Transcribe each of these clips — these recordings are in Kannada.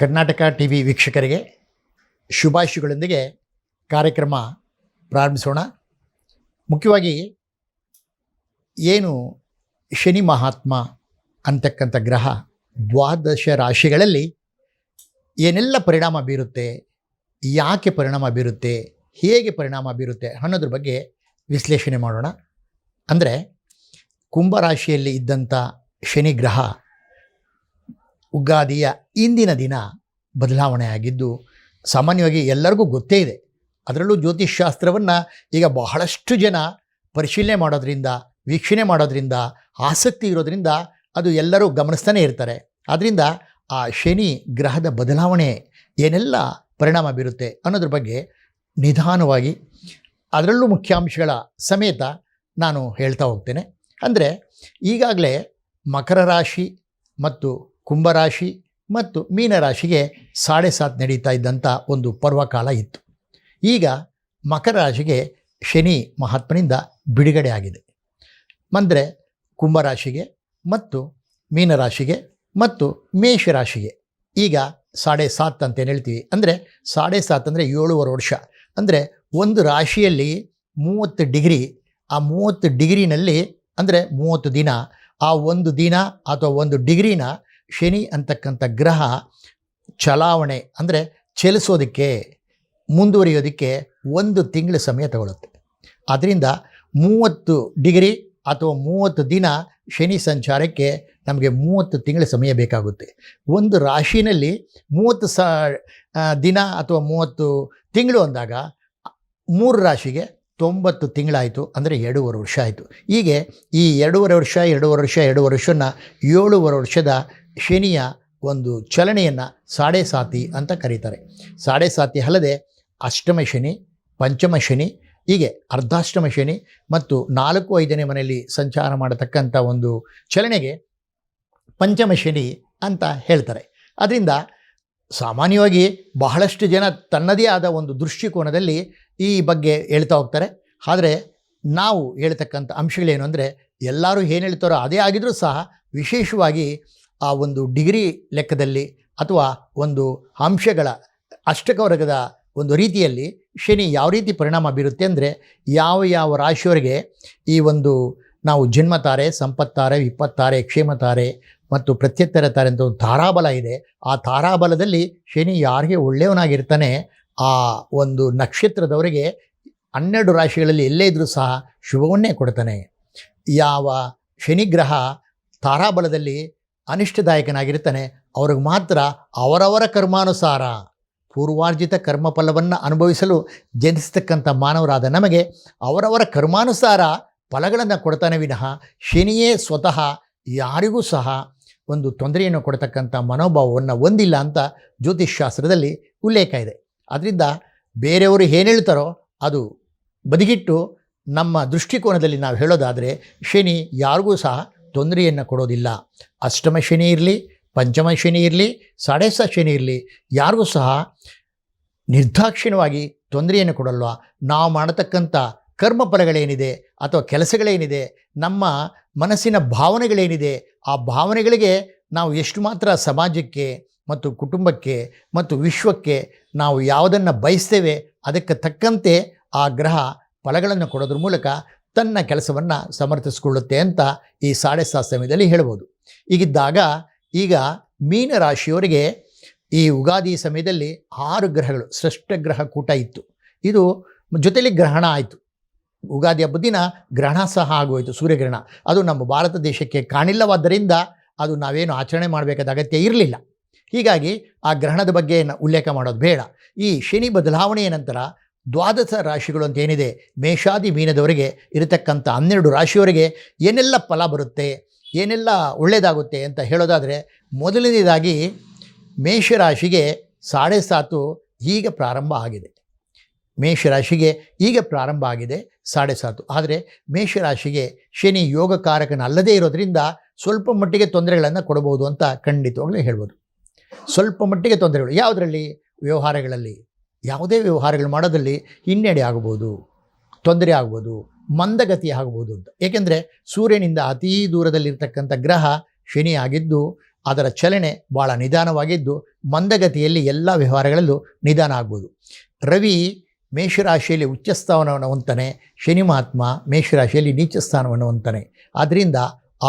ಕರ್ನಾಟಕ ಟಿ ವಿ ವೀಕ್ಷಕರಿಗೆ ಶುಭಾಶಯಗಳೊಂದಿಗೆ ಕಾರ್ಯಕ್ರಮ ಪ್ರಾರಂಭಿಸೋಣ. ಮುಖ್ಯವಾಗಿ ಏನು ಶನಿ ಮಹಾತ್ಮ ಅಂತಕ್ಕಂಥ ಗ್ರಹ ದ್ವಾದಶ ರಾಶಿಗಳಲ್ಲಿ ಏನೆಲ್ಲ ಪರಿಣಾಮ ಬೀರುತ್ತೆ, ಯಾಕೆ ಪರಿಣಾಮ ಬೀರುತ್ತೆ, ಹೇಗೆ ಪರಿಣಾಮ ಬೀರುತ್ತೆ ಅನ್ನೋದ್ರ ಬಗ್ಗೆ ವಿಶ್ಲೇಷಣೆ ಮಾಡೋಣ. ಅಂದರೆ ಕುಂಭರಾಶಿಯಲ್ಲಿ ಇದ್ದಂಥ ಶನಿ ಗ್ರಹ ಉಗಾದಿಯ ಇಂದಿನ ದಿನ ಬದಲಾವಣೆ ಆಗಿದ್ದು ಸಾಮಾನ್ಯವಾಗಿ ಎಲ್ಲರಿಗೂ ಗೊತ್ತೇ ಇದೆ. ಅದರಲ್ಲೂ ಜ್ಯೋತಿಷ್ಶಾಸ್ತ್ರವನ್ನು ಈಗ ಬಹಳಷ್ಟು ಜನ ಪರಿಶೀಲನೆ ಮಾಡೋದ್ರಿಂದ, ವೀಕ್ಷಣೆ ಮಾಡೋದ್ರಿಂದ, ಆಸಕ್ತಿ ಇರೋದರಿಂದ ಅದು ಎಲ್ಲರೂ ಗಮನಿಸ್ತಾನೆ ಇರ್ತಾರೆ. ಆದ್ದರಿಂದ ಆ ಶನಿ ಗ್ರಹದ ಬದಲಾವಣೆ ಏನೆಲ್ಲ ಪರಿಣಾಮ ಬೀರುತ್ತೆ ಅನ್ನೋದ್ರ ಬಗ್ಗೆ ನಿಧಾನವಾಗಿ ಅದರಲ್ಲೂ ಮುಖ್ಯಾಂಶಗಳ ಸಮೇತ ನಾನು ಹೇಳ್ತಾ ಹೋಗ್ತೇನೆ. ಅಂದರೆ ಈಗಾಗಲೇ ಮಕರ ರಾಶಿ ಮತ್ತು ಕುಂಭರಾಶಿ ಮತ್ತು ಮೀನರಾಶಿಗೆ ಸಾಡೆ ಸಾತ್ ನಡೀತಾ ಇದ್ದಂಥ ಒಂದು ಪರ್ವಕಾಲ ಇತ್ತು. ಈಗ ಮಕರ ರಾಶಿಗೆ ಶನಿ ಮಹಾತ್ಮನಿಂದ ಬಿಡುಗಡೆ ಆಗಿದೆ. ಅಂದರೆ ಕುಂಭರಾಶಿಗೆ ಮತ್ತು ಮೀನರಾಶಿಗೆ ಮತ್ತು ಮೇಷರಾಶಿಗೆ. ಈಗ ಸಾಡೆ ಸಾತ್ ಅಂತ ಏನು ಹೇಳ್ತೀವಿ? ಅಂದರೆ ಸಾಡೆ ಸಾತ್ ಅಂದರೆ ಏಳುವರೆ ವರ್ಷ. ಅಂದರೆ ಒಂದು ರಾಶಿಯಲ್ಲಿ ಮೂವತ್ತು ಡಿಗ್ರಿ, ಆ ಮೂವತ್ತು ಡಿಗ್ರಿನಲ್ಲಿ ಅಂದರೆ ಮೂವತ್ತು ದಿನ, ಆ ಒಂದು ದಿನ ಅಥವಾ ಒಂದು ಡಿಗ್ರಿನ ಶನಿ ಅಂತಕ್ಕಂಥ ಗ್ರಹ ಚಲಾವಣೆ ಅಂದರೆ ಚಲಿಸೋದಕ್ಕೆ, ಮುಂದುವರಿಯೋದಕ್ಕೆ ಒಂದು ತಿಂಗಳ ಸಮಯ ತಗೊಳುತ್ತೆ. ಅದರಿಂದ ಮೂವತ್ತು ಡಿಗ್ರಿ ಅಥವಾ ಮೂವತ್ತು ದಿನ ಶನಿ ಸಂಚಾರಕ್ಕೆ ನಮಗೆ ಮೂವತ್ತು ತಿಂಗಳ ಸಮಯ ಬೇಕಾಗುತ್ತೆ. ಒಂದು ರಾಶಿನಲ್ಲಿ ಮೂವತ್ತು ಸ ದಿನ ಅಥವಾ ಮೂವತ್ತು ತಿಂಗಳು ಅಂದಾಗ ಮೂರು ರಾಶಿಗೆ ತೊಂಬತ್ತು ತಿಂಗಳಾಯಿತು ಅಂದರೆ ಎರಡೂವರೆ ವರ್ಷ ಆಯಿತು. ಹೀಗೆ ಈ ಎರಡೂವರೆ ವರ್ಷ ಎರಡೂವರೆ ವರ್ಷ, ಎರಡೂವರೆ ವರ್ಷನ ಏಳೂವರೆ ವರ್ಷದ ಶನಿಯ ಒಂದು ಚಲನೆಯನ್ನು ಸಾಡೆ ಸಾತಿ ಅಂತ ಕರೀತಾರೆ. ಸಾಡೆ ಸಾತಿ ಅಲ್ಲದೆ ಅಷ್ಟಮ ಶನಿ, ಪಂಚಮ ಶನಿ, ಹೀಗೆ ಅರ್ಧಾಷ್ಟಮ ಶನಿ ಮತ್ತು ನಾಲ್ಕು ಐದನೇ ಮನೆಯಲ್ಲಿ ಸಂಚಾರ ಮಾಡತಕ್ಕಂಥ ಒಂದು ಚಲನೆಗೆ ಪಂಚಮ ಶನಿ ಅಂತ ಹೇಳ್ತಾರೆ. ಅದರಿಂದ ಸಾಮಾನ್ಯವಾಗಿ ಬಹಳಷ್ಟು ಜನ ತನ್ನದೇ ಆದ ಒಂದು ದೃಷ್ಟಿಕೋನದಲ್ಲಿ ಈ ಬಗ್ಗೆ ಹೇಳ್ತಾ ಹೋಗ್ತಾರೆ. ಆದರೆ ನಾವು ಹೇಳ್ತಕ್ಕಂಥ ಅಂಶಗಳೇನು ಅಂದರೆ ಎಲ್ಲರೂ ಏನು ಹೇಳ್ತಾರೋ ಅದೇ ಆಗಿದ್ರೂ ಸಹ ವಿಶೇಷವಾಗಿ ಆ ಒಂದು ಡಿಗ್ರಿ ಲೆಕ್ಕದಲ್ಲಿ ಅಥವಾ ಒಂದು ಅಂಶಗಳ ಅಷ್ಟಕವರ್ಗದ ಒಂದು ರೀತಿಯಲ್ಲಿ ಶನಿ ಯಾವ ರೀತಿ ಪರಿಣಾಮ ಬೀರುತ್ತೆ ಅಂದರೆ ಯಾವ ಯಾವ ರಾಶಿಯವರಿಗೆ ಈ ಒಂದು ನಾವು ಜನ್ಮತಾರೆ ಸಂಪತ್ತಾರೆ ವಿಪತ್ತಾರೆ ಕ್ಷೇಮತಾರೆ ಮತ್ತು ಪ್ರತ್ಯುತ್ತರ ತಾರೆ ಅಂತ ಒಂದು ತಾರಾಬಲ ಇದೆ, ಆ ತಾರಾಬಲದಲ್ಲಿ ಶನಿ ಯಾರಿಗೆ ಒಳ್ಳೆಯವನಾಗಿರ್ತಾನೆ ಆ ಒಂದು ನಕ್ಷತ್ರದವರಿಗೆ ಹನ್ನೆರಡು ರಾಶಿಗಳಲ್ಲಿ ಎಲ್ಲೇ ಇದ್ದರೂ ಸಹ ಶುಭವನ್ನೇ ಕೊಡ್ತಾನೆ. ಯಾವ ಶನಿಗ್ರಹ ತಾರಾಬಲದಲ್ಲಿ ಅನಿಷ್ಟದಾಯಕನಾಗಿರ್ತಾನೆ ಅವ್ರಿಗೆ ಮಾತ್ರ ಅವರವರ ಕರ್ಮಾನುಸಾರ ಪೂರ್ವಾರ್ಜಿತ ಕರ್ಮಫಲವನ್ನು ಅನುಭವಿಸಲು ಜನಿಸ್ತಕ್ಕಂಥ ಮಾನವರಾದ ನಮಗೆ ಅವರವರ ಕರ್ಮಾನುಸಾರ ಫಲಗಳನ್ನು ಕೊಡ್ತಾನೆ ವಿನಃ ಶನಿಯೇ ಸ್ವತಃ ಯಾರಿಗೂ ಸಹ ಒಂದು ತೊಂದರೆಯನ್ನು ಕೊಡ್ತಕ್ಕಂಥ ಮನೋಭಾವವನ್ನು ಹೊಂದಿಲ್ಲ ಅಂತ ಜ್ಯೋತಿಷ್ಶಾಸ್ತ್ರದಲ್ಲಿ ಉಲ್ಲೇಖ ಇದೆ. ಅದರಿಂದ ಬೇರೆಯವರು ಏನು ಹೇಳ್ತಾರೋ ಅದು ಬದಿಗಿಟ್ಟು ನಮ್ಮ ದೃಷ್ಟಿಕೋನದಲ್ಲಿ ನಾವು ಹೇಳೋದಾದರೆ ಶನಿ ಯಾರಿಗೂ ಸಹ ತೊಂದರೆಯನ್ನು ಕೊಡೋದಿಲ್ಲ. ಅಷ್ಟಮ ಶನಿ ಇರಲಿ, ಪಂಚಮ ಶನಿ ಇರಲಿ, ಸಾಡೇಸ ಶನಿ ಇರಲಿ, ಯಾರಿಗೂ ಸಹ ನಿರ್ದಾಕ್ಷಿಣ್ಯವಾಗಿ ತೊಂದರೆಯನ್ನು ಕೊಡಲ್ವ. ನಾವು ಮಾಡತಕ್ಕಂಥ ಕರ್ಮಫಲಗಳೇನಿದೆ ಅಥವಾ ಕೆಲಸಗಳೇನಿದೆ, ನಮ್ಮ ಮನಸ್ಸಿನ ಭಾವನೆಗಳೇನಿದೆ, ಆ ಭಾವನೆಗಳಿಗೆ ನಾವು ಎಷ್ಟು ಮಾತ್ರ ಸಮಾಜಕ್ಕೆ ಮತ್ತು ಕುಟುಂಬಕ್ಕೆ ಮತ್ತು ವಿಶ್ವಕ್ಕೆ ನಾವು ಯಾವುದನ್ನು ಬಯಸ್ತೇವೆ, ಅದಕ್ಕೆ ತಕ್ಕಂತೆ ಆ ಗ್ರಹ ಫಲಗಳನ್ನು ಕೊಡೋದ್ರ ಮೂಲಕ ತನ್ನ ಕೆಲಸವನ್ನು ಸಮರ್ಥಿಸಿಕೊಳ್ಳುತ್ತೆ ಅಂತ ಈ ಸಾಡೆ ಸಾತ್ ಸಮಯದಲ್ಲಿ ಹೇಳ್ಬೋದು. ಹೀಗಿದ್ದಾಗ ಈಗ ಮೀನ ರಾಶಿಯವರಿಗೆ ಈ ಉಗಾದಿ ಸಮಯದಲ್ಲಿ ಆರು ಗ್ರಹಗಳು, ಶ್ರೇಷ್ಠ ಗ್ರಹ ಕೂಟ ಇತ್ತು. ಇದು ಜೊತೆಯಲ್ಲಿ ಗ್ರಹಣ ಆಯಿತು. ಉಗಾದಿ ಹಬ್ಬದ ದಿನ ಗ್ರಹಣ ಸಹ ಆಗೋಯಿತು, ಸೂರ್ಯಗ್ರಹಣ. ಅದು ನಮ್ಮ ಭಾರತ ದೇಶಕ್ಕೆ ಕಾಣಿಲ್ಲವಾದ್ದರಿಂದ ಅದು ನಾವೇನು ಆಚರಣೆ ಮಾಡಬೇಕಾದ ಅಗತ್ಯ ಇರಲಿಲ್ಲ. ಹೀಗಾಗಿ ಆ ಗ್ರಹಣದ ಬಗ್ಗೆ ಉಲ್ಲೇಖ ಮಾಡೋದು ಬೇಡ. ಈ ಶನಿ ಬದಲಾವಣೆಯ ನಂತರ ದ್ವಾದಶ ರಾಶಿಗಳು ಅಂತ ಏನಿದೆ, ಮೇಷಾದಿ ಮೀನದವರಿಗೆ ಇರತಕ್ಕಂಥ ಹನ್ನೆರಡು ರಾಶಿಯವರಿಗೆ ಏನೆಲ್ಲ ಫಲ ಬರುತ್ತೆ, ಏನೆಲ್ಲ ಒಳ್ಳೆಯದಾಗುತ್ತೆ ಅಂತ ಹೇಳೋದಾದರೆ, ಮೊದಲನೇದಾಗಿ ಮೇಷರಾಶಿಗೆ ಸಾಡೆ ಸಾತು ಈಗ ಪ್ರಾರಂಭ ಆಗಿದೆ. ಮೇಷರಾಶಿಗೆ ಈಗ ಪ್ರಾರಂಭ ಆಗಿದೆ, ಸಾಡೆ ಸಾತು. ಆದರೆ ಮೇಷರಾಶಿಗೆ ಶನಿ ಯೋಗಕಾರಕನಲ್ಲದೇ ಇರೋದರಿಂದ ಸ್ವಲ್ಪ ಮಟ್ಟಿಗೆ ತೊಂದರೆಗಳನ್ನು ಕೊಡಬಹುದು ಅಂತ ಖಂಡಿತವಾಗಲೇ ಹೇಳ್ಬೋದು. ಸ್ವಲ್ಪ ಮಟ್ಟಿಗೆ ತೊಂದರೆಗಳು ಯಾವುದರಲ್ಲಿ? ವ್ಯವಹಾರಗಳಲ್ಲಿ. ಯಾವುದೇ ವ್ಯವಹಾರಗಳು ಮಾಡೋದ್ರಲ್ಲಿ ಹಿನ್ನಡೆ ಆಗ್ಬೋದು, ತೊಂದರೆ ಆಗ್ಬೋದು, ಮಂದಗತಿ ಆಗ್ಬೋದು ಅಂತ. ಏಕೆಂದರೆ ಸೂರ್ಯನಿಂದ ಅತೀ ದೂರದಲ್ಲಿರ್ತಕ್ಕಂಥ ಗ್ರಹ ಶನಿ ಆಗಿದ್ದು ಅದರ ಚಲನೆ ಭಾಳ ನಿಧಾನವಾಗಿದ್ದು, ಮಂದಗತಿಯಲ್ಲಿ ಎಲ್ಲ ವ್ಯವಹಾರಗಳಲ್ಲೂ ನಿಧಾನ ಆಗ್ಬೋದು. ರವಿ ಮೇಷರಾಶಿಯಲ್ಲಿ ಉಚ್ಚ ಸ್ಥಾನವನ್ನು ಹೊಂತಾನೆ ಶನಿ ಮಹಾತ್ಮ ಮೇಷರಾಶಿಯಲ್ಲಿ ನೀಚ ಸ್ಥಾನವನ್ನು ಹೊಂತಾನೆ ಆದ್ದರಿಂದ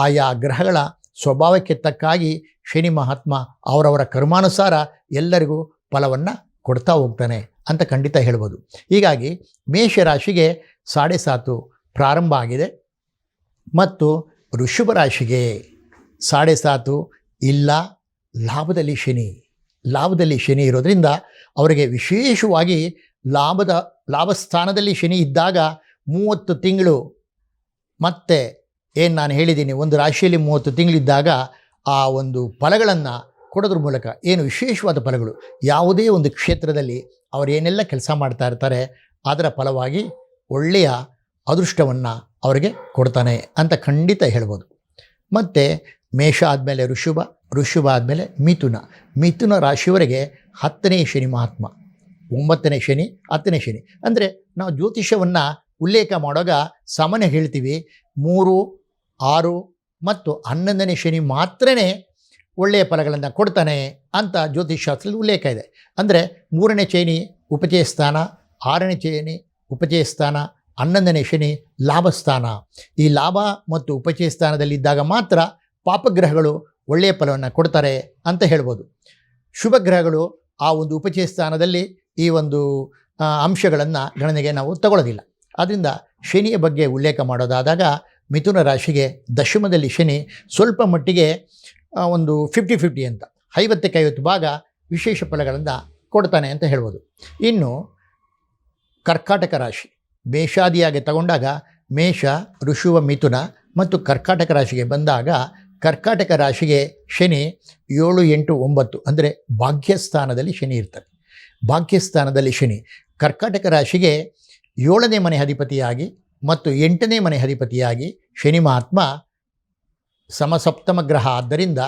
ಆಯಾ ಗ್ರಹಗಳ ಸ್ವಭಾವಕ್ಕೆ ತಕ್ಕಾಗಿ ಶನಿ ಮಹಾತ್ಮ ಅವರವರ ಕರ್ಮಾನುಸಾರ ಎಲ್ಲರಿಗೂ ಫಲವನ್ನು ಕೊಡ್ತಾ ಹೋಗ್ತಾನೆ ಅಂತ ಖಂಡಿತ ಹೇಳ್ಬೋದು. ಹೀಗಾಗಿ ಮೇಷರಾಶಿಗೆ ಸಾಡೆ ಸಾತು ಪ್ರಾರಂಭ ಆಗಿದೆ ಮತ್ತು ವೃಷಭ ರಾಶಿಗೆ ಸಾಡೆ ಸಾತು ಇಲ್ಲ, ಲಾಭದಲ್ಲಿ ಶನಿ. ಲಾಭದಲ್ಲಿ ಶನಿ ಇರೋದರಿಂದ ಅವರಿಗೆ ವಿಶೇಷವಾಗಿ ಲಾಭದ, ಲಾಭಸ್ಥಾನದಲ್ಲಿ ಶನಿ ಇದ್ದಾಗ ಮೂವತ್ತು ತಿಂಗಳು ಮತ್ತೆ ಏನು ನಾನು ಹೇಳಿದ್ದೀನಿ, ಒಂದು ರಾಶಿಯಲ್ಲಿ ಮೂವತ್ತು ತಿಂಗಳಿದ್ದಾಗ ಆ ಒಂದು ಫಲಗಳನ್ನು ಕೊಡೋದ್ರ ಮೂಲಕ ಏನು ವಿಶೇಷವಾದ ಫಲಗಳು? ಯಾವುದೇ ಒಂದು ಕ್ಷೇತ್ರದಲ್ಲಿ ಅವರು ಏನೆಲ್ಲ ಕೆಲಸ ಮಾಡ್ತಾ ಇರ್ತಾರೆ, ಅದರ ಫಲವಾಗಿ ಒಳ್ಳೆಯ ಅದೃಷ್ಟವನ್ನು ಅವರಿಗೆ ಕೊಡ್ತಾನೆ ಅಂತ ಖಂಡಿತ ಹೇಳ್ಬೋದು. ಮತ್ತು ಮೇಷ ಆದಮೇಲೆ ಋಷುಭ ಋಷುಭ ಆದಮೇಲೆ ಮಿಥುನ. ಮಿಥುನ ರಾಶಿಯವರೆಗೆ ಹತ್ತನೇ ಶನಿ ಮಹಾತ್ಮ, ಒಂಬತ್ತನೇ ಶನಿ, ಹತ್ತನೇ ಶನಿ. ಅಂದರೆ ನಾವು ಜ್ಯೋತಿಷ್ಯವನ್ನು ಉಲ್ಲೇಖ ಮಾಡುವಾಗ ಸಾಮಾನ್ಯ ಹೇಳ್ತೀವಿ, ಮೂರು, ಆರು ಮತ್ತು ಹನ್ನೊಂದನೇ ಶನಿ ಮಾತ್ರನೇ ಒಳ್ಳೆಯ ಫಲಗಳನ್ನು ಕೊಡ್ತಾನೆ ಅಂತ ಜ್ಯೋತಿಷಾಸ್ತ್ರದಲ್ಲಿ ಉಲ್ಲೇಖ ಇದೆ. ಅಂದರೆ ಮೂರನೇ ಚೈನಿ ಉಪಚಯ ಸ್ಥಾನ, ಆರನೇ ಚೈನಿ ಉಪಚಯ ಸ್ಥಾನ, ಹನ್ನೊಂದನೇ ಶನಿ ಲಾಭಸ್ಥಾನ ಈ ಲಾಭ ಮತ್ತು ಉಪಚಯ ಸ್ಥಾನದಲ್ಲಿದ್ದಾಗ ಮಾತ್ರ ಪಾಪಗ್ರಹಗಳು ಒಳ್ಳೆಯ ಫಲವನ್ನು ಕೊಡ್ತಾರೆ ಅಂತ ಹೇಳ್ಬೋದು. ಶುಭ ಗ್ರಹಗಳು ಆ ಒಂದು ಉಪಚಯ ಸ್ಥಾನದಲ್ಲಿ ಈ ಒಂದು ಅಂಶಗಳನ್ನು ಗಣನೆಗೆ ನಾವು ತಗೊಳ್ಳೋದಿಲ್ಲ. ಆದ್ದರಿಂದ ಶನಿಯ ಬಗ್ಗೆ ಉಲ್ಲೇಖ ಮಾಡೋದಾದಾಗ ಮಿಥುನ ರಾಶಿಗೆ ದಶಮದಲ್ಲಿ ಶನಿ ಸ್ವಲ್ಪ ಮಟ್ಟಿಗೆ ಒಂದು ಫಿಫ್ಟಿ ಫಿಫ್ಟಿ ಅಂತ. ಐವತ್ತಕ್ಕೆ ಐವತ್ತು ಭಾಗ ವಿಶೇಷ ಫಲಗಳನ್ನು ಕೊಡ್ತಾನೆ ಅಂತ ಹೇಳ್ಬೋದು. ಇನ್ನು ಕರ್ಕಾಟಕ ರಾಶಿ. ಮೇಷಾದಿಯಾಗಿ ತಗೊಂಡಾಗ ಮೇಷ, ಋಷುವ, ಮಿಥುನ ಮತ್ತು ಕರ್ಕಾಟಕ ರಾಶಿಗೆ ಬಂದಾಗ ಕರ್ಕಾಟಕ ರಾಶಿಗೆ ಶನಿ ಏಳು, ಎಂಟು, ಒಂಬತ್ತು ಅಂದರೆ ಭಾಗ್ಯಸ್ಥಾನದಲ್ಲಿ ಶನಿ ಇರ್ತಾರೆ. ಭಾಗ್ಯಸ್ಥಾನದಲ್ಲಿ ಶನಿ ಕರ್ಕಾಟಕ ರಾಶಿಗೆ ಏಳನೇ ಮನೆ ಅಧಿಪತಿಯಾಗಿ ಮತ್ತು ಎಂಟನೇ ಮನೆ ಅಧಿಪತಿಯಾಗಿ ಶನಿ ಮಹಾತ್ಮ ಸಮಸಪ್ತಮ ಗ್ರಹ ಆದ್ದರಿಂದ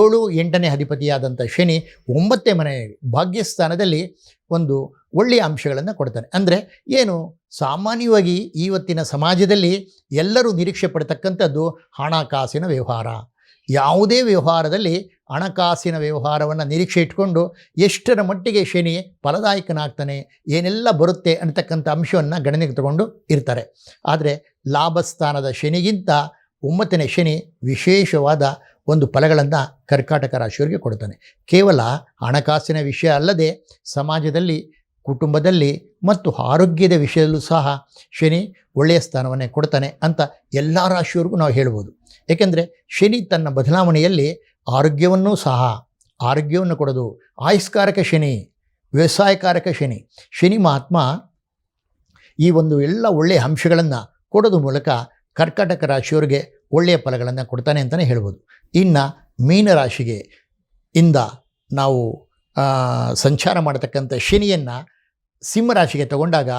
ಏಳು, ಎಂಟನೇ ಅಧಿಪತಿಯಾದಂಥ ಶನಿ ಒಂಬತ್ತೇ ಮನೆ ಭಾಗ್ಯಸ್ಥಾನದಲ್ಲಿ ಒಂದು ಒಳ್ಳೆಯ ಅಂಶಗಳನ್ನು ಕೊಡ್ತಾನೆ. ಅಂದರೆ ಏನು? ಸಾಮಾನ್ಯವಾಗಿ ಇವತ್ತಿನ ಸಮಾಜದಲ್ಲಿ ಎಲ್ಲರೂ ನಿರೀಕ್ಷೆ ಪಡ್ತಕ್ಕಂಥದ್ದು ಹಣಕಾಸಿನ ವ್ಯವಹಾರ. ಯಾವುದೇ ವ್ಯವಹಾರದಲ್ಲಿ ಹಣಕಾಸಿನ ವ್ಯವಹಾರವನ್ನು ನಿರೀಕ್ಷೆ ಇಟ್ಕೊಂಡು ಎಷ್ಟರ ಮಟ್ಟಿಗೆ ಶನಿ ಫಲದಾಯಕನಾಗ್ತಾನೆ, ಏನೆಲ್ಲ ಬರುತ್ತೆ ಅಂತಕ್ಕಂಥ ಅಂಶವನ್ನು ಗಣನೆಗೆ ತಗೊಂಡು ಇರ್ತಾರೆ. ಆದರೆ ಲಾಭಸ್ಥಾನದ ಶನಿಗಿಂತ ಒಂಬತ್ತನೇ ಶನಿ ವಿಶೇಷವಾದ ಒಂದು ಫಲಗಳನ್ನು ಕರ್ಕಾಟಕ ರಾಶಿಯವರಿಗೆ ಕೊಡ್ತಾನೆ. ಕೇವಲ ಹಣಕಾಸಿನ ವಿಷಯ ಅಲ್ಲದೆ ಸಮಾಜದಲ್ಲಿ, ಕುಟುಂಬದಲ್ಲಿ ಮತ್ತು ಆರೋಗ್ಯದ ವಿಷಯದಲ್ಲೂ ಸಹ ಶನಿ ಒಳ್ಳೆಯ ಸ್ಥಾನವನ್ನೇ ಕೊಡ್ತಾನೆ ಅಂತ ಎಲ್ಲ ರಾಶಿಯವರಿಗೂ ನಾವು ಹೇಳ್ಬೋದು. ಏಕೆಂದರೆ ಶನಿ ತನ್ನ ಬದಲಾವಣೆಯಲ್ಲಿ ಆರೋಗ್ಯವನ್ನೂ ಸಹ, ಆರೋಗ್ಯವನ್ನು ಕೊಡೋದು ಆಯುಷ್ಕಾರಕ ಶನಿ, ವ್ಯವಸಾಯಕಾರಕ ಶನಿ. ಶನಿ ಮಹಾತ್ಮ ಈ ಒಂದು ಎಲ್ಲ ಒಳ್ಳೆಯ ಅಂಶಗಳನ್ನು ಕೊಡೋದು ಮೂಲಕ ಕರ್ಕಾಟಕ ರಾಶಿಯವರಿಗೆ ಒಳ್ಳೆಯ ಫಲಗಳನ್ನು ಕೊಡ್ತಾನೆ ಅಂತಲೇ ಹೇಳ್ಬೋದು. ಇನ್ನು ಮೀನರಾಶಿಗೆ ಇಂದ ನಾವು ಸಂಚಾರ ಮಾಡತಕ್ಕಂಥ ಶನಿಯನ್ನು ಸಿಂಹರಾಶಿಗೆ ತಗೊಂಡಾಗ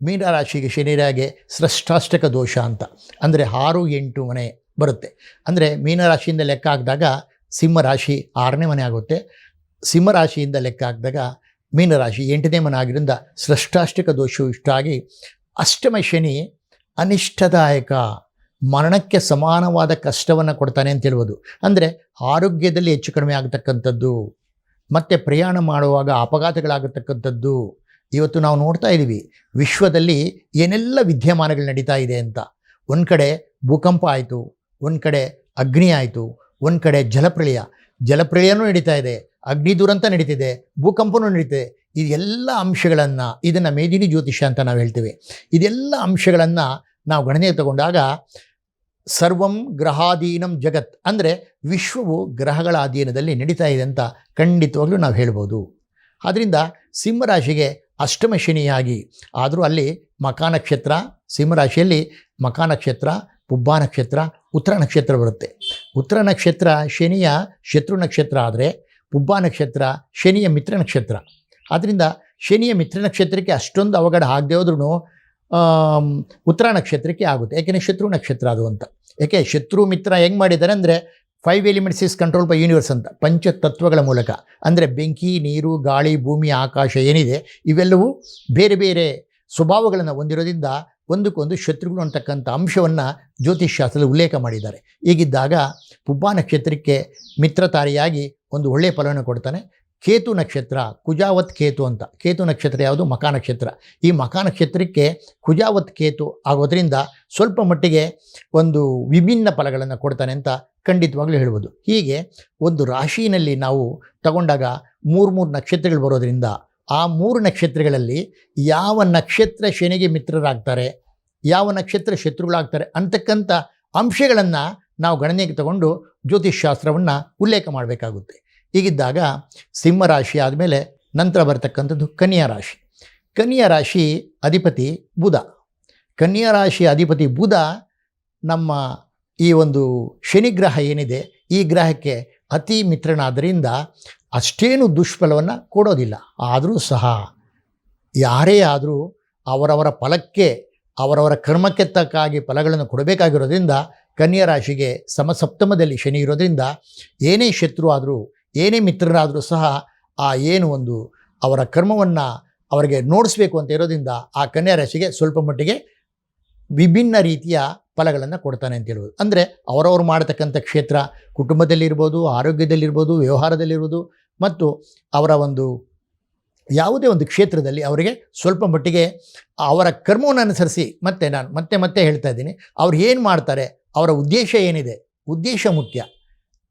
ಮೀನರಾಶಿಗೆ ಶನಿರಾಗೆ ಸೃಷ್ಟಾಷ್ಟಕ ದೋಷ ಅಂತ. ಅಂದರೆ ಆರು, ಎಂಟು ಮನೆ ಬರುತ್ತೆ. ಅಂದರೆ ಮೀನರಾಶಿಯಿಂದ ಲೆಕ್ಕ ಹಾಕಿದಾಗ ಸಿಂಹರಾಶಿ ಆರನೇ ಮನೆ ಆಗುತ್ತೆ. ಸಿಂಹರಾಶಿಯಿಂದ ಲೆಕ್ಕ ಹಾಕಿದಾಗ ಮೀನರಾಶಿ ಎಂಟನೇ ಮನೆ ಆಗಿದ್ದರಿಂದ ಸೃಷ್ಟಾಷ್ಟಕ ದೋಷವು ಇಷ್ಟಾಗಿ ಅಷ್ಟಮ ಶನಿ ಅನಿಷ್ಟದಾಯಕ, ಮರಣಕ್ಕೆ ಸಮಾನವಾದ ಕಷ್ಟವನ್ನು ಕೊಡ್ತಾನೆ ಅಂತ ಹೇಳ್ಬೋದು. ಅಂದರೆ ಆರೋಗ್ಯದಲ್ಲಿ ಹೆಚ್ಚು ಕಡಿಮೆ ಆಗತಕ್ಕಂಥದ್ದು, ಮತ್ತು ಪ್ರಯಾಣ ಮಾಡುವಾಗ ಅಪಘಾತಗಳಾಗತಕ್ಕಂಥದ್ದು, ಇವತ್ತು ನಾವು ನೋಡ್ತಾ ಇದ್ದೀವಿ ವಿಶ್ವದಲ್ಲಿ ಏನೆಲ್ಲ ವಿದ್ಯಮಾನಗಳು ನಡೀತಾ ಇದೆ ಅಂತ. ಒಂದು ಕಡೆ ಭೂಕಂಪ ಆಯಿತು, ಒಂದು ಕಡೆ ಅಗ್ನಿ ಆಯಿತು, ಒಂದು ಕಡೆ ಜಲಪ್ರಳಯ. ಜಲಪ್ರಳಯನೂ ನಡೀತಾ ಇದೆ, ಅಗ್ನಿ ದುರಂತ ನಡೀತಿದೆ, ಭೂಕಂಪನೂ ನಡೀತಿದೆ. ಇದೆಲ್ಲ ಅಂಶಗಳನ್ನು ಇದನ್ನು ಮೇದಿನಿ ಜ್ಯೋತಿಷ ಅಂತ ನಾವು ಹೇಳ್ತೇವೆ. ಇದೆಲ್ಲ ಅಂಶಗಳನ್ನು ನಾವು ಗಣನೆಗೆ ತಗೊಂಡಾಗ ಸರ್ವಂ ಗ್ರಹಾಧೀನಂ ಜಗತ್ ಅಂದರೆ ವಿಶ್ವವು ಗ್ರಹಗಳ ಅಧೀನದಲ್ಲಿ ನಡೀತಾ ಇದೆ ಅಂತ ಖಂಡಿತವಾಗ್ಲೂ ನಾವು ಹೇಳ್ಬೋದು. ಆದ್ದರಿಂದ ಸಿಂಹರಾಶಿಗೆ ಅಷ್ಟಮ ಶನಿಯಾಗಿ, ಆದರೂ ಅಲ್ಲಿ ಮಕಾನಕ್ಷತ್ರ ಸಿಂಹರಾಶಿಯಲ್ಲಿ ಮಕಾ ನಕ್ಷತ್ರ ಪುಬ್ಬ ನಕ್ಷತ್ರ, ಉತ್ತರ ನಕ್ಷತ್ರ ಬರುತ್ತೆ. ಉತ್ತರ ನಕ್ಷತ್ರ ಶನಿಯ ಶತ್ರು ನಕ್ಷತ್ರ ಆದರೆ ಪುಬ್ಬ ನಕ್ಷತ್ರ ಶನಿಯ ಮಿತ್ರ ನಕ್ಷತ್ರ. ಆದ್ದರಿಂದ ಶನಿಯ ಮಿತ್ರ ನಕ್ಷತ್ರಕ್ಕೆ ಅಷ್ಟೊಂದು ಅವಘಡ ಆಗದೆ ಹೋದ್ರೂ ಉತ್ತರ ನಕ್ಷತ್ರಕ್ಕೆ ಆಗುತ್ತೆ. ಯಾಕೆಂದರೆ ಶತ್ರು ನಕ್ಷತ್ರ ಅದು ಅಂತ. ಯಾಕೆ? ಶತ್ರು ಮಿತ್ರ ಹೆಂಗೆ ಮಾಡಿದ್ದಾರೆ ಅಂದರೆ five elements is control by universe ಅಂತ. ಪಂಚ ತತ್ವಗಳ ಮೂಲಕ. ಅಂದರೆ ಬೆಂಕಿ, ನೀರು, ಗಾಳಿ, ಭೂಮಿ, ಆಕಾಶ ಏನಿದೆ, ಇವೆಲ್ಲವೂ ಬೇರೆ ಬೇರೆ ಸ್ವಭಾವಗಳನ್ನು ಹೊಂದಿರೋದ್ರಿಂದ ಒಂದಕ್ಕೊಂದು ಶತ್ರುಗಳು ಅಂತಕ್ಕಂಥ ಅಂಶವನ್ನು ಜ್ಯೋತಿಷ್ಶಾಸ್ತ್ರದಲ್ಲಿ ಉಲ್ಲೇಖ ಮಾಡಿದ್ದಾರೆ. ಹೀಗಿದ್ದಾಗ ಪುಬ್ಬ ನಕ್ಷತ್ರಕ್ಕೆ ಮಿತ್ರತಾರಿಯಾಗಿ ಒಂದು ಒಳ್ಳೆಯ ಫಲವನ್ನು ಕೊಡ್ತಾನೆ. ಕೇತು ನಕ್ಷತ್ರ, ಕುಜಾವತ್ ಕೇತು ಅಂತ. ಕೇತು ನಕ್ಷತ್ರ ಯಾವುದು? ಮಕಾ ನಕ್ಷತ್ರ. ಈ ಮಕಾ ನಕ್ಷತ್ರಕ್ಕೆ ಕುಜಾವತ್ ಕೇತು ಆಗೋದ್ರಿಂದ ಸ್ವಲ್ಪ ಮಟ್ಟಿಗೆ ಒಂದು ವಿಭಿನ್ನ ಫಲಗಳನ್ನು ಕೊಡ್ತಾನೆ ಅಂತ ಖಂಡಿತವಾಗಲೂ ಹೇಳ್ಬೋದು. ಹೀಗೆ ಒಂದು ರಾಶಿಯಲ್ಲಿ ನಾವು ತಗೊಂಡಾಗ ಮೂರು ಮೂರು ನಕ್ಷತ್ರಗಳು ಬರೋದ್ರಿಂದ ಆ ಮೂರು ನಕ್ಷತ್ರಗಳಲ್ಲಿ ಯಾವ ನಕ್ಷತ್ರ ಶನಿಗೆ ಮಿತ್ರರಾಗ್ತಾರೆ, ಯಾವ ನಕ್ಷತ್ರ ಶತ್ರುಗಳಾಗ್ತಾರೆ ಅಂತಕ್ಕಂಥ ಅಂಶಗಳನ್ನು ನಾವು ಗಣನೆಗೆ ತಗೊಂಡು ಜ್ಯೋತಿಷ್ಶಾಸ್ತ್ರವನ್ನು ಉಲ್ಲೇಖ ಮಾಡಬೇಕಾಗುತ್ತೆ. ಹೀಗಿದ್ದಾಗ ಸಿಂಹರಾಶಿ ಆದಮೇಲೆ ನಂತರ ಬರತಕ್ಕಂಥದ್ದು ಕನ್ಯಾ ರಾಶಿ. ಕನ್ಯಾ ರಾಶಿ ಅಧಿಪತಿ ಬುಧ. ಕನ್ಯಾ ರಾಶಿ ಅಧಿಪತಿ ಬುಧ ನಮ್ಮ ಈ ಒಂದು ಶನಿಗ್ರಹ ಏನಿದೆ, ಈ ಗ್ರಹಕ್ಕೆ ಅತಿ ಮಿತ್ರನಾದ್ದರಿಂದ ಅಷ್ಟೇನು ದುಷ್ಫಲವನ್ನು ಕೊಡೋದಿಲ್ಲ. ಆದರೂ ಸಹ ಯಾರೇ ಆದರೂ ಅವರವರ ಫಲಕ್ಕೆ, ಅವರವರ ಕರ್ಮಕ್ಕೆ ತಕ್ಕಾಗಿ ಫಲಗಳನ್ನು ಕೊಡಬೇಕಾಗಿರೋದ್ರಿಂದ ಕನ್ಯಾ ರಾಶಿಗೆ ಸಮಸಪ್ತಮದಲ್ಲಿ ಶನಿ ಇರೋದ್ರಿಂದ ಏನೇ ಶತ್ರು ಆದರೂ, ಏನೇ ಮಿತ್ರರಾದರೂ ಸಹ ಆ ಏನು ಒಂದು ಅವರ ಕರ್ಮವನ್ನು ಅವರಿಗೆ ನೋಡಿಸ್ಬೇಕು ಅಂತ ಇರೋದ್ರಿಂದ ಆ ಕನ್ಯಾ ರಾಶಿಗೆ ಸ್ವಲ್ಪ ಮಟ್ಟಿಗೆ ವಿಭಿನ್ನ ರೀತಿಯ ಫಲಗಳನ್ನು ಕೊಡ್ತಾನೆ ಅಂತ ಹೇಳ್ಬೋದು. ಅಂದರೆ ಅವರವರು ಮಾಡತಕ್ಕಂಥ ಕ್ಷೇತ್ರ ಕುಟುಂಬದಲ್ಲಿರ್ಬೋದು, ಆರೋಗ್ಯದಲ್ಲಿರ್ಬೋದು, ವ್ಯವಹಾರದಲ್ಲಿರ್ಬೋದು ಮತ್ತು ಅವರ ಒಂದು ಯಾವುದೇ ಒಂದು ಕ್ಷೇತ್ರದಲ್ಲಿ ಅವರಿಗೆ ಸ್ವಲ್ಪ ಮಟ್ಟಿಗೆ ಅವರ ಕರ್ಮವನ್ನು ಅನುಸರಿಸಿ ಮತ್ತೆ ನಾನು ಮತ್ತೆ ಮತ್ತೆ ಹೇಳ್ತಾ ಇದ್ದೀನಿ. ಅವ್ರು ಏನು ಮಾಡ್ತಾರೆ? ಅವರ ಉದ್ದೇಶ ಏನಿದೆ? ಉದ್ದೇಶ ಮುಖ್ಯ.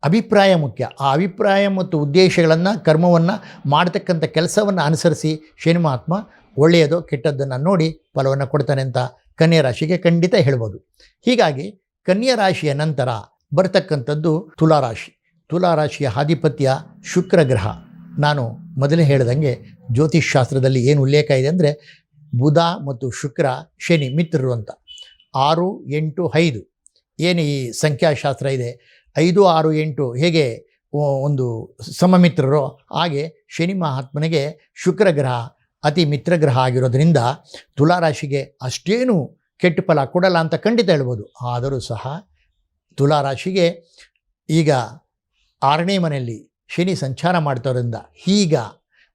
ಅಭಿಪ್ರಾಯ ಮುಖ್ಯ. ಆ ಅಭಿಪ್ರಾಯ ಮತ್ತು ಉದ್ದೇಶಗಳನ್ನು, ಕರ್ಮವನ್ನು ಮಾಡತಕ್ಕಂಥ ಕೆಲಸವನ್ನು ಅನುಸರಿಸಿ ಶನಿ ಮಹಾತ್ಮ ಒಳ್ಳೆಯದು ಕೆಟ್ಟದ್ದನ್ನು ನೋಡಿ ಫಲವನ್ನು ಕೊಡ್ತಾನೆ ಅಂತ ಕನ್ಯಾ ರಾಶಿಗೆ ಖಂಡಿತ ಹೇಳ್ಬೋದು. ಹೀಗಾಗಿ ಕನ್ಯಾ ರಾಶಿಯ ನಂತರ ಬರ್ತಕ್ಕಂಥದ್ದು ತುಲಾರಾಶಿ ತುಲಾರಾಶಿಯ ಆಧಿಪತ್ಯ ಶುಕ್ರ ಗ್ರಹ ನಾನು ಮೊದಲೇ ಹೇಳ್ದಂಗೆ ಜ್ಯೋತಿಷ್ಶಾಸ್ತ್ರದಲ್ಲಿ ಏನು ಉಲ್ಲೇಖ ಇದೆ ಅಂದರೆ ಬುಧ ಮತ್ತು ಶುಕ್ರ ಶನಿ ಮಿತ್ರರು ಅಂತ. ಆರು, ಎಂಟು, ಐದು. ಏನು ಈ ಸಂಖ್ಯಾಶಾಸ್ತ್ರ ಇದೆ. ಐದು, ಆರು, ಎಂಟು ಹೇಗೆ ಒಂದು ಸಮಮಿತ್ರರೋ ಹಾಗೆ ಶನಿ ಮಹಾತ್ಮನಿಗೆ ಶುಕ್ರ ಗ್ರಹ ಅತಿ ಮಿತ್ರಗ್ರಹ ಆಗಿರೋದ್ರಿಂದ ತುಲಾರಾಶಿಗೆ ಅಷ್ಟೇನು ಕೆಟ್ಟ ಫಲ ಕೊಡಲ್ಲ ಅಂತ ಖಂಡಿತ ಹೇಳ್ಬೋದು. ಆದರೂ ಸಹ ತುಲಾರಾಶಿಗೆ ಈಗ ಆರನೇ ಮನೆಯಲ್ಲಿ ಶನಿ ಸಂಚಾರ ಮಾಡ್ತಾರೋದ್ರಿಂದ ಈಗ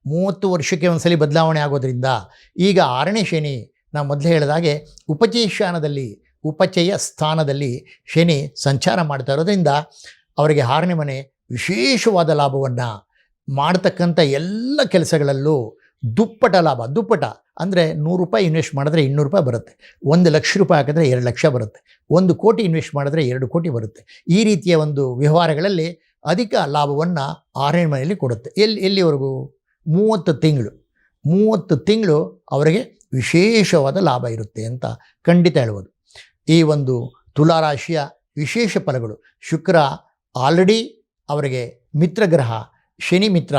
ಮೂವತ್ತು ವರ್ಷಕ್ಕೆ ಒಂದ್ಸಲಿ ಬದಲಾವಣೆ ಆಗೋದ್ರಿಂದ ಈಗ ಆರನೇ ಶನಿ ನಾವು ಮೊದಲೇ ಹೇಳಿದಾಗೆ ಉಪಚಯ ಶಾನದಲ್ಲಿ ಉಪಚಯ ಸ್ಥಾನದಲ್ಲಿ ಶನಿ ಸಂಚಾರ ಮಾಡ್ತಾ ಇರೋದ್ರಿಂದ ಅವರಿಗೆ ಆರನೇ ಮನೆ ವಿಶೇಷವಾದ ಲಾಭವನ್ನು ಮಾಡ್ತಕ್ಕಂಥ ಎಲ್ಲ ಕೆಲಸಗಳಲ್ಲೂ ದುಪ್ಪಟ ಲಾಭ, ದುಪ್ಪಟ ಅಂದರೆ ನೂರು ರೂಪಾಯಿ ಇನ್ವೆಸ್ಟ್ ಮಾಡಿದ್ರೆ ಇನ್ನೂರು ರೂಪಾಯಿ ಬರುತ್ತೆ. ಒಂದು ಲಕ್ಷ ರೂಪಾಯಿ ಹಾಕಿದ್ರೆ ಎರಡು ಲಕ್ಷ ಬರುತ್ತೆ. ಒಂದು ಕೋಟಿ ಇನ್ವೆಸ್ಟ್ ಮಾಡಿದ್ರೆ ಎರಡು ಕೋಟಿ ಬರುತ್ತೆ. ಈ ರೀತಿಯ ಒಂದು ವ್ಯವಹಾರಗಳಲ್ಲಿ ಅಧಿಕ ಲಾಭವನ್ನು ಆರನೇ ಮನೆಯಲ್ಲಿ ಕೊಡುತ್ತೆ. ಎಲ್ಲಿ, ಎಲ್ಲಿವರೆಗೂ? ಮೂವತ್ತು ತಿಂಗಳು. ಮೂವತ್ತು ತಿಂಗಳು ಅವರಿಗೆ ವಿಶೇಷವಾದ ಲಾಭ ಇರುತ್ತೆ ಅಂತ ಖಂಡಿತ ಹೇಳ್ಬೋದು. ಈ ಒಂದು ತುಲಾರಾಶಿಯ ವಿಶೇಷ ಫಲಗಳು. ಶುಕ್ರ ಆಲ್ರೆಡಿ ಅವರಿಗೆ ಮಿತ್ರಗ್ರಹ ಶನಿ ಮಿತ್ರ,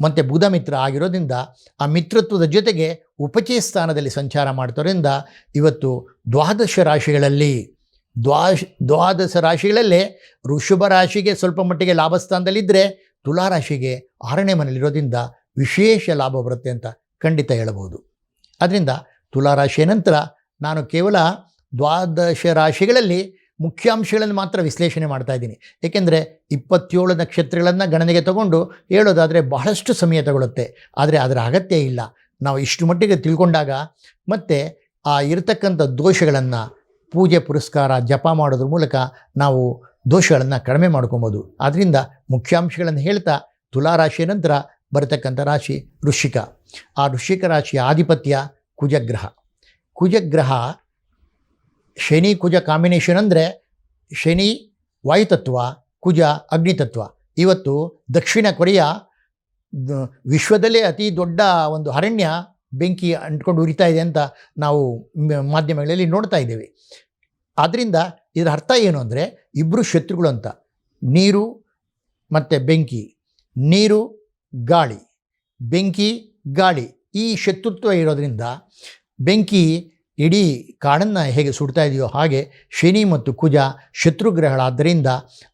ಮತ್ತು ಬುಧ ಮಿತ್ರ ಆಗಿರೋದ್ರಿಂದ ಆ ಮಿತ್ರತ್ವದ ಜೊತೆಗೆ ಉಪಚಯ ಸ್ಥಾನದಲ್ಲಿ ಸಂಚಾರ ಮಾಡ್ತೋದ್ರಿಂದ ಇವತ್ತು ದ್ವಾದಶ ರಾಶಿಗಳಲ್ಲಿ ದ್ವಾಶ, ದ್ವಾದಶ ರಾಶಿಗಳಲ್ಲೇ ಋಷಭ ರಾಶಿಗೆ ಸ್ವಲ್ಪ ಮಟ್ಟಿಗೆ ಲಾಭ ಸ್ಥಾನದಲ್ಲಿದ್ದರೆ ತುಲಾರಾಶಿಗೆ ಆರನೇ ಮನೆಯಲ್ಲಿರೋದ್ರಿಂದ ವಿಶೇಷ ಲಾಭ ಬರುತ್ತೆ ಅಂತ ಖಂಡಿತ ಹೇಳಬಹುದು. ಅದರಿಂದ ತುಲಾರಾಶಿಯ ನಂತರ ನಾನು ಕೇವಲ ದ್ವಾದಶ ರಾಶಿಗಳಲ್ಲಿ ಮುಖ್ಯಾಂಶಗಳನ್ನು ಮಾತ್ರ ವಿಶ್ಲೇಷಣೆ ಮಾಡ್ತಾ ಇದ್ದೀನಿ. ಏಕೆಂದರೆ ಇಪ್ಪತ್ತೇಳು ನಕ್ಷತ್ರಗಳನ್ನು ಗಣನೆಗೆ ತಗೊಂಡು ಹೇಳೋದಾದರೆ ಬಹಳಷ್ಟು ಸಮಯ ತಗೊಳ್ಳುತ್ತೆ ಆದರೆ ಅದರ ಅಗತ್ಯ ಇಲ್ಲ. ನಾವು ಇಷ್ಟು ಮಟ್ಟಿಗೆ ತಿಳ್ಕೊಂಡಾಗ ಮತ್ತು ಆ ಇರತಕ್ಕಂಥ ದೋಷಗಳನ್ನು ಪೂಜೆ ಪುರಸ್ಕಾರ, ಜಪ ಮಾಡೋದ್ರ ಮೂಲಕ ನಾವು ದೋಷಗಳನ್ನು ಕಡಿಮೆ ಮಾಡ್ಕೊಬೋದು. ಆದ್ದರಿಂದ ಮುಖ್ಯಾಂಶಗಳನ್ನು ಹೇಳ್ತಾ ತುಲಾ ರಾಶಿಯ ನಂತರ ಬರತಕ್ಕಂಥ ರಾಶಿ ಋಷಿಕ ಆ ಋಷಿಕ ರಾಶಿಯ ಆಧಿಪತ್ಯ ಕುಜಗ್ರಹ. ಕುಜಗ್ರಹ ಶನಿ ಕುಜ ಕಾಂಬಿನೇಷನ್ ಅಂದರೆ ಶನಿ ವಾಯುತತ್ವ, ಕುಜ ಅಗ್ನಿತತ್ವ. ಇವತ್ತು ದಕ್ಷಿಣ ಕೊರಿಯಾ ವಿಶ್ವದಲ್ಲೇ ಅತಿ ದೊಡ್ಡ ಒಂದು ಅರಣ್ಯ ಬೆಂಕಿ ಅಂಟ್ಕೊಂಡು ಉರಿತಾ ಇದೆ ಅಂತ ನಾವು ಮಾಧ್ಯಮಗಳಲ್ಲಿ ನೋಡ್ತಾ ಇದ್ದೇವೆ. ಆದ್ದರಿಂದ ಇದರ ಅರ್ಥ ಏನು ಅಂದರೆ ಇಬ್ಬರು ಶತ್ರುಗಳು ಅಂತ. ನೀರು ಮತ್ತು ಬೆಂಕಿ. ನೀರು, ಗಾಳಿ. ಬೆಂಕಿ, ಗಾಳಿ ಈ ಶತ್ರುತ್ವ ಇರೋದರಿಂದ ಬೆಂಕಿ ಇಡೀ ಕಾಡನ್ನು ಹೇಗೆ ಸುಡ್ತಾ ಇದೆಯೋ ಹಾಗೆ ಶನಿ ಮತ್ತು ಕುಜ ಶತ್ರುಗ್ರಹಗಳಾದ್ದರಿಂದ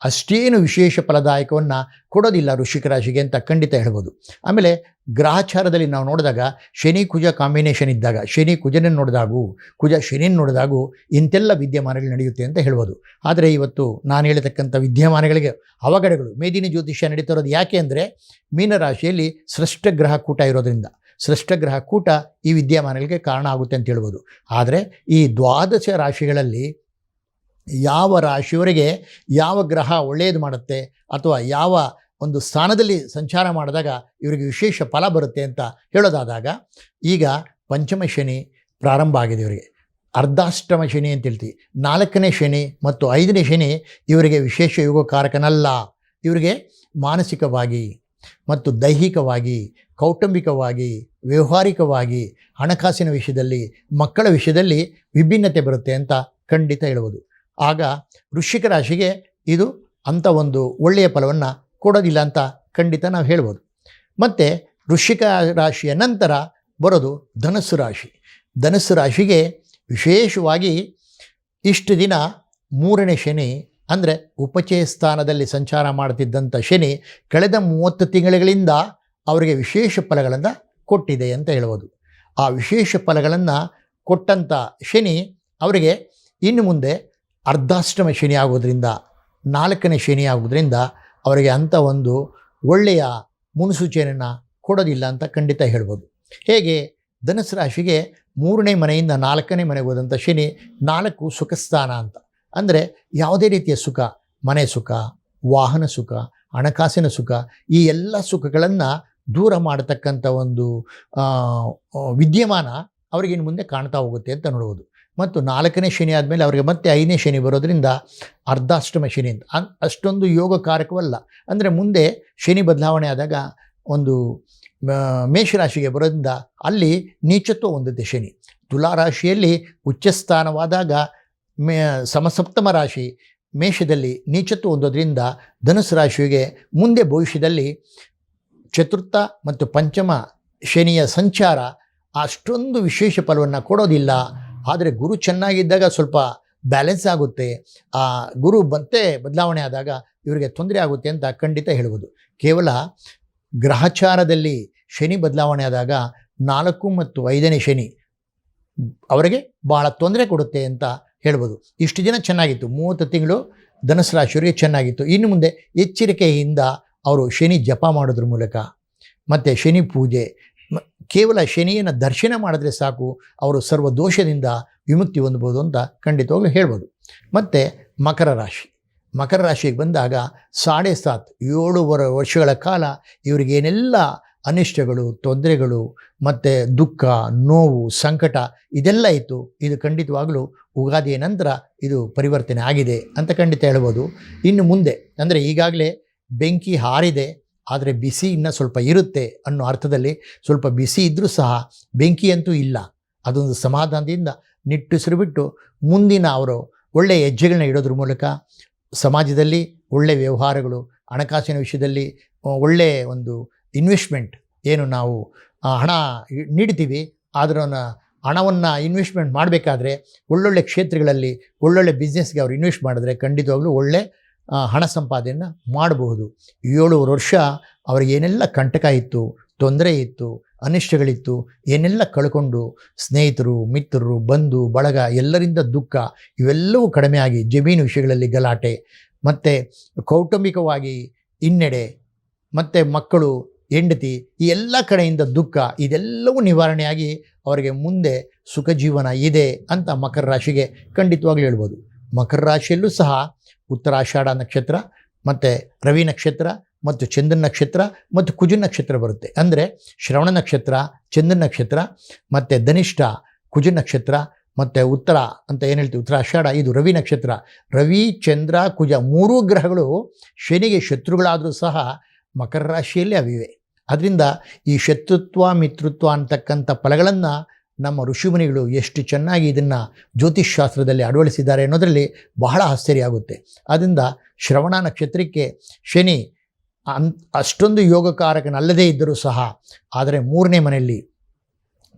ಅಷ್ಟೇನು ವಿಶೇಷ ಫಲದಾಯಕವನ್ನು ಕೊಡೋದಿಲ್ಲ ಋಷಿಕ ರಾಶಿಗೆ ಅಂತ ಖಂಡಿತ ಹೇಳ್ಬೋದು. ಆಮೇಲೆ ಗ್ರಹಾಚಾರದಲ್ಲಿ ನಾವು ನೋಡಿದಾಗ ಶನಿ ಕುಜ ಕಾಂಬಿನೇಷನ್ ಇದ್ದಾಗ, ಶನಿ ಕುಜನನ್ನು ನೋಡಿದಾಗೂ, ಕುಜ ಶನಿಯನ್ನು ನೋಡಿದಾಗೂ ಇಂತೆಲ್ಲ ವಿದ್ಯಮಾನಗಳು ನಡೆಯುತ್ತೆ ಅಂತ ಹೇಳ್ಬೋದು. ಆದರೆ ಇವತ್ತು ನಾನು ಹೇಳತಕ್ಕಂಥ ವಿದ್ಯಮಾನಗಳಿಗೆ ಅವಘಡಗಳು, ಮೇದಿನಿ ಜ್ಯೋತಿಷ್ಯ ನಡೀತಾ ಇರೋದು ಯಾಕೆ ಅಂದರೆ ಮೀನರಾಶಿಯಲ್ಲಿ ಸೃಷ್ಟ ಗ್ರಹ ಕೂಟ ಇರೋದ್ರಿಂದ. ಸೃಷ್ಟಗ್ರಹ ಕೂಟ ಈ ವಿದ್ಯಮಾನಗಳಿಗೆ ಕಾರಣ ಆಗುತ್ತೆ ಅಂತ ಹೇಳ್ಬೋದು. ಆದರೆ ಈ ದ್ವಾದಶ ರಾಶಿಗಳಲ್ಲಿ ಯಾವ ರಾಶಿಯವರಿಗೆ ಯಾವ ಗ್ರಹ ಒಳ್ಳೆಯದು ಮಾಡುತ್ತೆ ಅಥವಾ ಯಾವ ಒಂದು ಸ್ಥಾನದಲ್ಲಿ ಸಂಚಾರ ಮಾಡಿದಾಗ ಇವರಿಗೆ ವಿಶೇಷ ಫಲ ಬರುತ್ತೆ ಅಂತ ಹೇಳೋದಾದಾಗ ಈಗ ಪಂಚಮ ಶನಿ ಪ್ರಾರಂಭ ಆಗಿದೆ ಇವರಿಗೆ. ಅರ್ಧಾಷ್ಟಮ ಶನಿ ಅಂತ ಹೇಳ್ತೀವಿ. ನಾಲ್ಕನೇ ಶನಿ ಮತ್ತು ಐದನೇ ಶನಿ ಇವರಿಗೆ ವಿಶೇಷ ಯೋಗಕಾರಕನಲ್ಲ. ಇವರಿಗೆ ಮಾನಸಿಕವಾಗಿ ಮತ್ತು ದೈಹಿಕವಾಗಿ ಕೌಟುಂಬಿಕವಾಗಿ, ವ್ಯವಹಾರಿಕವಾಗಿ ಹಣಕಾಸಿನ ವಿಷಯದಲ್ಲಿ, ಮಕ್ಕಳ ವಿಷಯದಲ್ಲಿ ವಿಭಿನ್ನತೆ ಬರುತ್ತೆ ಅಂತ ಖಂಡಿತ ಹೇಳ್ಬೋದು. ಆಗ ವೃಶ್ಚಿಕ ರಾಶಿಗೆ ಇದು ಅಂಥ ಒಂದು ಒಳ್ಳೆಯ ಫಲವನ್ನು ಕೊಡೋದಿಲ್ಲ ಅಂತ ಖಂಡಿತ ನಾವು ಹೇಳ್ಬೋದು. ಮತ್ತು ವೃಶ್ಚಿಕ ರಾಶಿಯ ನಂತರ ಬರೋದು ಧನಸ್ಸು ರಾಶಿ. ಧನಸ್ಸು ರಾಶಿಗೆ ವಿಶೇಷವಾಗಿ ಇಷ್ಟು ದಿನ ಮೂರನೇ ಶನಿ ಅಂದರೆ ಉಪಚಯ ಸ್ಥಾನದಲ್ಲಿ ಸಂಚಾರ ಮಾಡ್ತಿದ್ದಂಥ ಶನಿ, ಕಳೆದ ಮೂವತ್ತು ತಿಂಗಳುಗಳಿಂದ ಅವರಿಗೆ ವಿಶೇಷ ಫಲಗಳನ್ನು ಕೊಟ್ಟಿದೆ ಅಂತ ಹೇಳ್ಬೋದು. ಆ ವಿಶೇಷ ಫಲಗಳನ್ನು ಕೊಟ್ಟಂಥ ಶನಿ ಅವರಿಗೆ ಇನ್ನು ಮುಂದೆ ಅರ್ಧಾಷ್ಟಮ ಶನಿ ಆಗೋದ್ರಿಂದ ನಾಲ್ಕನೇ ಶನಿ ಆಗೋದ್ರಿಂದ ಅವರಿಗೆ ಅಂಥ ಒಂದು ಒಳ್ಳೆಯ ಮುನ್ಸೂಚನೆಯನ್ನು ಕೊಡೋದಿಲ್ಲ ಅಂತ ಖಂಡಿತ ಹೇಳ್ಬೋದು. ಹೇಗೆ? ಧನುಸು ರಾಶಿಗೆ ಮೂರನೇ ಮನೆಯಿಂದ ನಾಲ್ಕನೇ ಮನೆಗೆ ಹೋದಂಥ ಶನಿ ನಾಲ್ಕು ಸುಖಸ್ಥಾನ ಅಂತ. ಅಂದರೆ ಯಾವುದೇ ರೀತಿಯ ಸುಖ, ಮನೆ ಸುಖ, ವಾಹನ ಸುಖ, ಹಣಕಾಸಿನ ಸುಖ ಈ ಎಲ್ಲ ಸುಖಗಳನ್ನು ದೂರ ಮಾಡತಕ್ಕಂಥ ಒಂದು ವಿದ್ಯಮಾನ ಅವರಿಗೆ ಇನ್ನು ಮುಂದೆ ಕಾಣ್ತಾ ಹೋಗುತ್ತೆ ಅಂತ ನೋಡ್ಬೋದು. ಮತ್ತು ನಾಲ್ಕನೇ ಶನಿ ಆದಮೇಲೆ ಅವರಿಗೆ ಮತ್ತೆ ಐದನೇ ಶನಿ ಬರೋದರಿಂದ ಅರ್ಧಾಷ್ಟಮ ಶನಿ ಅಂತ. ಅಷ್ಟೊಂದು ಯೋಗಕಾರಕವಲ್ಲ ಅಂದರೆ ಮುಂದೆ ಶನಿ ಬದಲಾವಣೆ ಆದಾಗ ಒಂದು ಮೇಷರಾಶಿಗೆ ಬರೋದ್ರಿಂದ ಅಲ್ಲಿ ನೀಚತ್ವ ಹೊಂದುತ್ತೆ ಶನಿ. ತುಲಾ ರಾಶಿಯಲ್ಲಿ ಉಚ್ಚಸ್ಥಾನವಾದಾಗ ಮೇ, ಸಮಸಪ್ತಮ ರಾಶಿ ಮೇಷದಲ್ಲಿ ನೀಚತ್ವ ಹೊಂದೋದ್ರಿಂದ ಧನುಸು ರಾಶಿಗೆ ಮುಂದೆ ಭವಿಷ್ಯದಲ್ಲಿ ಚತುರ್ಥ ಮತ್ತು ಪಂಚಮ ಶನಿಯ ಸಂಚಾರ ಅಷ್ಟೊಂದು ವಿಶೇಷ ಫಲವನ್ನು ಕೊಡೋದಿಲ್ಲ. ಆದರೆ ಗುರು ಚೆನ್ನಾಗಿದ್ದಾಗ ಸ್ವಲ್ಪ ಬ್ಯಾಲೆನ್ಸ್ ಆಗುತ್ತೆ. ಆ ಗುರು ಬಂತೆ ಬದಲಾವಣೆ ಆದಾಗ ಇವರಿಗೆ ತೊಂದರೆ ಆಗುತ್ತೆ ಅಂತ ಖಂಡಿತ ಹೇಳ್ಬೋದು. ಕೇವಲ ಗ್ರಹಚಾರದಲ್ಲಿ ಶನಿ ಬದಲಾವಣೆ ಆದಾಗ ನಾಲ್ಕು ಮತ್ತು ಐದನೇ ಶನಿ ಅವರಿಗೆ ಭಾಳ ತೊಂದರೆ ಕೊಡುತ್ತೆ ಅಂತ ಹೇಳ್ಬೋದು. ಇಷ್ಟು ದಿನ ಚೆನ್ನಾಗಿತ್ತು. ಮೂವತ್ತು ತಿಂಗಳು ಧನಸು ರಾಶಿಯವರಿಗೆ ಚೆನ್ನಾಗಿತ್ತು. ಇನ್ನು ಮುಂದೆ ಎಚ್ಚರಿಕೆಯಿಂದ ಅವರು ಶನಿ ಜಪ ಮಾಡೋದ್ರ ಮೂಲಕ, ಮತ್ತು ಶನಿ ಪೂಜೆ ಕೇವಲ ಶನಿಯನ್ನು ದರ್ಶನ ಮಾಡಿದ್ರೆ ಸಾಕು, ಅವರು ಸರ್ವ ದೋಷದಿಂದ ವಿಮುಕ್ತಿ ಹೊಂದ್ಬೋದು ಅಂತ ಖಂಡಿತವಾಗ್ಲೂ ಹೇಳ್ಬೋದು. ಮತ್ತು ಮಕರ ರಾಶಿ, ಮಕರ ರಾಶಿಗೆ ಬಂದಾಗ ಸಾಡೆ ಸಾತ್, ಏಳುವರೆ ವರ್ಷಗಳ ಕಾಲ ಇವರಿಗೇನೆಲ್ಲ ಅನಿಷ್ಟಗಳು, ತೊಂದರೆಗಳು, ಮತ್ತು ದುಃಖ, ನೋವು, ಸಂಕಟ ಇದೆಲ್ಲ ಇತ್ತು, ಇದು ಖಂಡಿತವಾಗಲೂ ಉಗಾದಿಯ ನಂತರ ಇದು ಪರಿವರ್ತನೆ ಆಗಿದೆ ಅಂತ ಖಂಡಿತ ಹೇಳ್ಬೋದು. ಇನ್ನು ಮುಂದೆ, ಅಂದರೆ ಈಗಾಗಲೇ ಬೆಂಕಿ ಹಾರಿದೆ, ಆದರೆ ಬಿಸಿ ಇನ್ನೂ ಸ್ವಲ್ಪ ಇರುತ್ತೆ ಅನ್ನೋ ಅರ್ಥದಲ್ಲಿ ಸ್ವಲ್ಪ ಬಿಸಿ ಇದ್ದರೂ ಸಹ ಬೆಂಕಿ ಅಂತೂ ಇಲ್ಲ. ಅದೊಂದು ಸಮಾಧಾನದಿಂದ ನಿಟ್ಟುಸಿರು ಬಿಟ್ಟು ಮುಂದಿನ ಅವರು ಒಳ್ಳೆಯ ಹೆಜ್ಜೆಗಳನ್ನ ಇಡೋದ್ರ ಮೂಲಕ ಸಮಾಜದಲ್ಲಿ ಒಳ್ಳೆಯ ವ್ಯವಹಾರಗಳು, ಹಣಕಾಸಿನ ವಿಷಯದಲ್ಲಿ ಒಳ್ಳೆಯ ಒಂದು ಇನ್ವೆಸ್ಟ್ಮೆಂಟ್ ಏನು ನಾವು ಹಣ ನೀಡ್ತೀವಿ ಅದರ ಹಣವನ್ನು ಇನ್ವೆಸ್ಟ್ಮೆಂಟ್ ಮಾಡಬೇಕಾದ್ರೆ ಒಳ್ಳೊಳ್ಳೆ ಕ್ಷೇತ್ರಗಳಲ್ಲಿ ಒಳ್ಳೊಳ್ಳೆ ಬಿಸ್ನೆಸ್ಗೆ ಅವರು ಇನ್ವೆಸ್ಟ್ ಮಾಡಿದ್ರೆ ಖಂಡಿತವಾಗ್ಲೂ ಒಳ್ಳೆ ಹಣ ಸಂಪಾದನೆಯನ್ನು ಮಾಡಬಹುದು. ಏಳುವರೆ ವರ್ಷ ಅವ್ರಿಗೆ ಏನೆಲ್ಲ ಕಂಟಕ ಇತ್ತು, ತೊಂದರೆ ಇತ್ತು, ಅನಿಷ್ಟಗಳಿತ್ತು, ಏನೆಲ್ಲ ಕಳ್ಕೊಂಡು ಸ್ನೇಹಿತರು, ಮಿತ್ರರು, ಬಂಧು, ಬಳಗ, ಎಲ್ಲರಿಂದ ದುಃಖ, ಇವೆಲ್ಲವೂ ಕಡಿಮೆಯಾಗಿ ಜಮೀನು ವಿಷಯಗಳಲ್ಲಿ ಗಲಾಟೆ, ಮತ್ತು ಕೌಟುಂಬಿಕವಾಗಿ ಹಿನ್ನಡೆ, ಮತ್ತು ಮಕ್ಕಳು, ಹೆಂಡತಿ, ಈ ಎಲ್ಲ ಕಡೆಯಿಂದ ದುಃಖ, ಇದೆಲ್ಲವೂ ನಿವಾರಣೆಯಾಗಿ ಅವರಿಗೆ ಮುಂದೆ ಸುಖ ಜೀವನ ಇದೆ ಅಂತ ಮಕರ ರಾಶಿಗೆ ಖಂಡಿತವಾಗ್ಲೂ ಹೇಳ್ಬೋದು. ಮಕರ ರಾಶಿಯಲ್ಲೂ ಸಹ ಉತ್ತರಾಷಾಢ ನಕ್ಷತ್ರ, ಮತ್ತು ರವಿ ನಕ್ಷತ್ರ, ಮತ್ತು ಚಂದ್ರನ ನಕ್ಷತ್ರ, ಮತ್ತು ಕುಜ ನಕ್ಷತ್ರ ಬರುತ್ತೆ. ಅಂದರೆ ಶ್ರವಣ ನಕ್ಷತ್ರ, ಚಂದ್ರನ ನಕ್ಷತ್ರ, ಮತ್ತು ಧನಿಷ್ಠ ಕುಜ ನಕ್ಷತ್ರ, ಮತ್ತು ಉತ್ತರ ಅಂತ ಏನು ಹೇಳ್ತೀವಿ? ಉತ್ತರ ಆಷಾಢ ಇದು ರವಿ ನಕ್ಷತ್ರ. ರವಿ, ಚಂದ್ರ, ಕುಜ ಮೂರೂ ಗ್ರಹಗಳು ಶನಿಗೆ ಶತ್ರುಗಳಾದರೂ ಸಹ ಮಕರ ರಾಶಿಯಲ್ಲಿ ಅವಿವೆ. ಅದರಿಂದ ಈ ಶತ್ರುತ್ವ ಮಿತ್ರತ್ವ ಅಂತಕ್ಕಂಥ ಫಲಗಳನ್ನು ನಮ್ಮ ಋಷಿಮುನಿಗಳು ಎಷ್ಟು ಚೆನ್ನಾಗಿ ಇದನ್ನು ಜ್ಯೋತಿಷ್ ಶಾಸ್ತ್ರದಲ್ಲಿ ಅಳವಡಿಸಿದ್ದಾರೆ ಅನ್ನೋದರಲ್ಲಿ ಬಹಳ ಆಶ್ಚರ್ಯ ಆಗುತ್ತೆ. ಆದ್ದರಿಂದ ಶ್ರವಣ ನಕ್ಷತ್ರಕ್ಕೆ ಶನಿ ಅನ್ ಅಷ್ಟೊಂದು ಯೋಗಕಾರಕನಲ್ಲದೇ ಇದ್ದರೂ ಸಹ, ಆದರೆ ಮೂರನೇ ಮನೆಯಲ್ಲಿ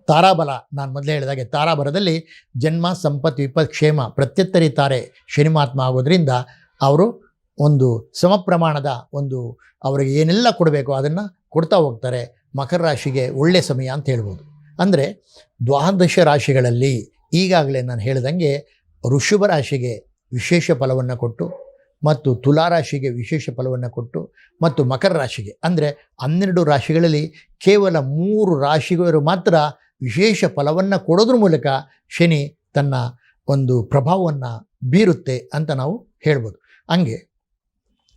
ತಾರಾಬಲ, ನಾನು ಮೊದಲೇ ಹೇಳಿದಾಗೆ ತಾರಾಬಲದಲ್ಲಿ ಜನ್ಮ, ಸಂಪತ್ತು ವಿಪತ್ ಕ್ಷೇಮ ಪ್ರತ್ಯತ್ತರಿ ತಾರೆ ಶನಿ ಮಹಾತ್ಮ ಆಗೋದ್ರಿಂದ ಅವರು ಒಂದು ಸಮ ಪ್ರಮಾಣದ ಒಂದು ಅವರಿಗೆ ಏನೆಲ್ಲ ಕೊಡಬೇಕು ಅದನ್ನು ಕೊಡ್ತಾ ಹೋಗ್ತಾರೆ. ಮಕರ ರಾಶಿಗೆ ಒಳ್ಳೆಯ ಸಮಯ ಅಂತ ಹೇಳ್ಬೋದು. ಅಂದರೆ ದ್ವಾದಶ ರಾಶಿಗಳಲ್ಲಿ ಈಗಾಗಲೇ ನಾನು ಹೇಳಿದಂಗೆ ಋಷಭ ರಾಶಿಗೆ ವಿಶೇಷ ಫಲವನ್ನು ಕೊಟ್ಟು ಮತ್ತು ತುಲಾ ರಾಶಿಗೆ ವಿಶೇಷ ಫಲವನ್ನು ಕೊಟ್ಟು ಮತ್ತು ಮಕರ ರಾಶಿಗೆ. ಅಂದರೆ ಹನ್ನೆರಡು ರಾಶಿಗಳಲ್ಲಿ ಕೇವಲ ಮೂರು ರಾಶಿಗಳು ಮಾತ್ರ ವಿಶೇಷ ಫಲವನ್ನು ಕೊಡೋದ್ರ ಮೂಲಕ ಶನಿ ತನ್ನ ಒಂದು ಪ್ರಭಾವವನ್ನು ಬೀರುತ್ತೆ ಅಂತ ನಾವು ಹೇಳ್ಬೋದು. ಹಂಗೆ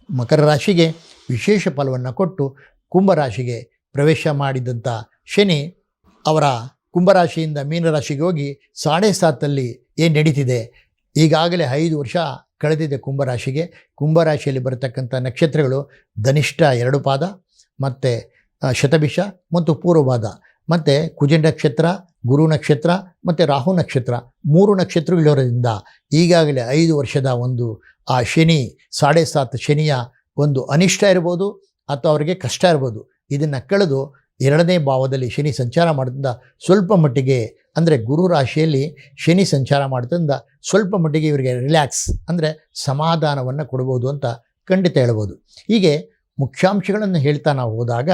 ಮಕರ ರಾಶಿಗೆ ವಿಶೇಷ ಫಲವನ್ನು ಕೊಟ್ಟು ಕುಂಭರಾಶಿಗೆ ಪ್ರವೇಶ ಮಾಡಿದಂಥ ಶನಿ ಅವರ ಕುಂಭರಾಶಿಯಿಂದ ಮೀನರಾಶಿಗೆ ಹೋಗಿ ಸಾಡೆ ಸಾತಲ್ಲಿ ಏನು ನಡೀತಿದೆ? ಈಗಾಗಲೇ ಐದು ವರ್ಷ ಕಳೆದಿದೆ ಕುಂಭರಾಶಿಗೆ. ಕುಂಭರಾಶಿಯಲ್ಲಿ ಬರತಕ್ಕಂಥ ನಕ್ಷತ್ರಗಳು ಧನಿಷ್ಠ ಎರಡು ಪಾದ, ಮತ್ತು ಶತಭಿಷ, ಮತ್ತು ಪೂರ್ವಪಾದ. ಮತ್ತು ಕುಜ ನಕ್ಷತ್ರ, ಗುರು ನಕ್ಷತ್ರ, ಮತ್ತು ರಾಹು ನಕ್ಷತ್ರ. ಮೂರು ನಕ್ಷತ್ರಗಳಿರೋದ್ರಿಂದ ಈಗಾಗಲೇ ಐದು ವರ್ಷದ ಒಂದು, ಆ ಶನಿ, ಸಾಡೆ ಸಾತ್ ಶನಿಯ ಒಂದು ಅನಿಷ್ಟ ಇರ್ಬೋದು, ಅಥವಾ ಅವರಿಗೆ ಕಷ್ಟ ಇರ್ಬೋದು. ಇದನ್ನು ಕಳೆದು ಎರಡನೇ ಭಾವದಲ್ಲಿ ಶನಿ ಸಂಚಾರ ಮಾಡೋದ್ರಿಂದ ಸ್ವಲ್ಪ ಮಟ್ಟಿಗೆ ಅಂದರೆ ಗುರು ರಾಶಿಯಲ್ಲಿ ಶನಿ ಸಂಚಾರ ಮಾಡೋದ್ರಿಂದ ಸ್ವಲ್ಪ ಮಟ್ಟಿಗೆ ಇವರಿಗೆ ರಿಲ್ಯಾಕ್ಸ್ ಅಂದರೆ ಸಮಾಧಾನವನ್ನು ಕೊಡ್ಬೋದು ಅಂತ ಖಂಡಿತ ಹೇಳ್ಬೋದು. ಹೀಗೆ ಮುಖ್ಯಾಂಶಗಳನ್ನು ಹೇಳ್ತಾ ನಾವು ಹೋದಾಗ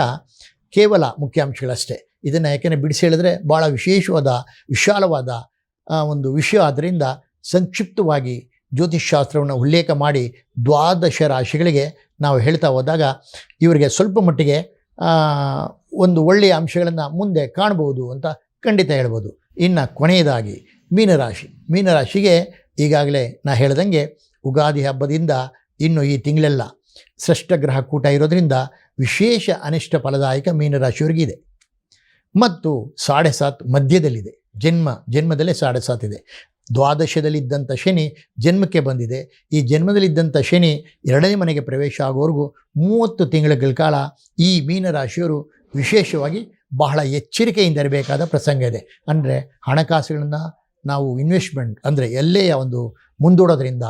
ಕೇವಲ ಮುಖ್ಯಾಂಶಗಳಷ್ಟೇ. ಇದನ್ನು ಯಾಕೆಂದರೆ ಬಿಡಿಸಿ ಹೇಳಿದ್ರೆ ಭಾಳ ವಿಶೇಷವಾದ, ವಿಶಾಲವಾದ ಒಂದು ವಿಷಯ. ಆದ್ದರಿಂದ ಸಂಕ್ಷಿಪ್ತವಾಗಿ ಜ್ಯೋತಿಷ್ಶಾಸ್ತ್ರವನ್ನು ಉಲ್ಲೇಖ ಮಾಡಿ ದ್ವಾದಶ ರಾಶಿಗಳಿಗೆ ನಾವು ಹೇಳ್ತಾ ಹೋದಾಗ ಇವರಿಗೆ ಸ್ವಲ್ಪ ಮಟ್ಟಿಗೆ ಒಂದು ಒಳ್ಳೆಯ ಅಂಶಗಳನ್ನು ಮುಂದೆ ಕಾಣ್ಬೋದು ಅಂತ ಖಂಡಿತ ಹೇಳ್ಬೋದು. ಇನ್ನು ಕೊನೆಯದಾಗಿ ಮೀನರಾಶಿ. ಮೀನರಾಶಿಗೆ ಈಗಾಗಲೇ ನಾ ಹೇಳ್ದಂಗೆ ಉಗಾದಿ ಹಬ್ಬದಿಂದ ಇನ್ನು ಈ ತಿಂಗಳೆಲ್ಲ ಷಷ್ಠಗ್ರಹ ಕೂಟ ಇರೋದ್ರಿಂದ ವಿಶೇಷ ಅನಿಷ್ಟ ಫಲದಾಯಕ ಮೀನರಾಶಿಯವರಿಗಿದೆ. ಮತ್ತು ಸಾಡೆ ಸಾತ್ ಮಧ್ಯದಲ್ಲಿದೆ. ಜನ್ಮ, ಜನ್ಮದಲ್ಲೇ ಸಾಡೆ ಸಾತ್ ಇದೆ. ದ್ವಾದಶದಲ್ಲಿದ್ದಂಥ ಶನಿ ಜನ್ಮಕ್ಕೆ ಬಂದಿದೆ. ಈ ಜನ್ಮದಲ್ಲಿದ್ದಂಥ ಶನಿ ಎರಡನೇ ಮನೆಗೆ ಪ್ರವೇಶ ಆಗೋವರೆಗೂ ಮೂವತ್ತು ತಿಂಗಳ ಕಾಲ ಈ ಮೀನರಾಶಿಯವರು ವಿಶೇಷವಾಗಿ ಬಹಳ ಎಚ್ಚರಿಕೆಯಿಂದ ಇರಬೇಕಾದ ಪ್ರಸಂಗ ಇದೆ. ಅಂದರೆ ಹಣಕಾಸುಗಳನ್ನು ನಾವು ಇನ್ವೆಸ್ಟ್ಮೆಂಟ್ ಅಂದರೆ ಎಲ್ಲೇ ಒಂದು ಮುಂದೂಡೋದ್ರಿಂದ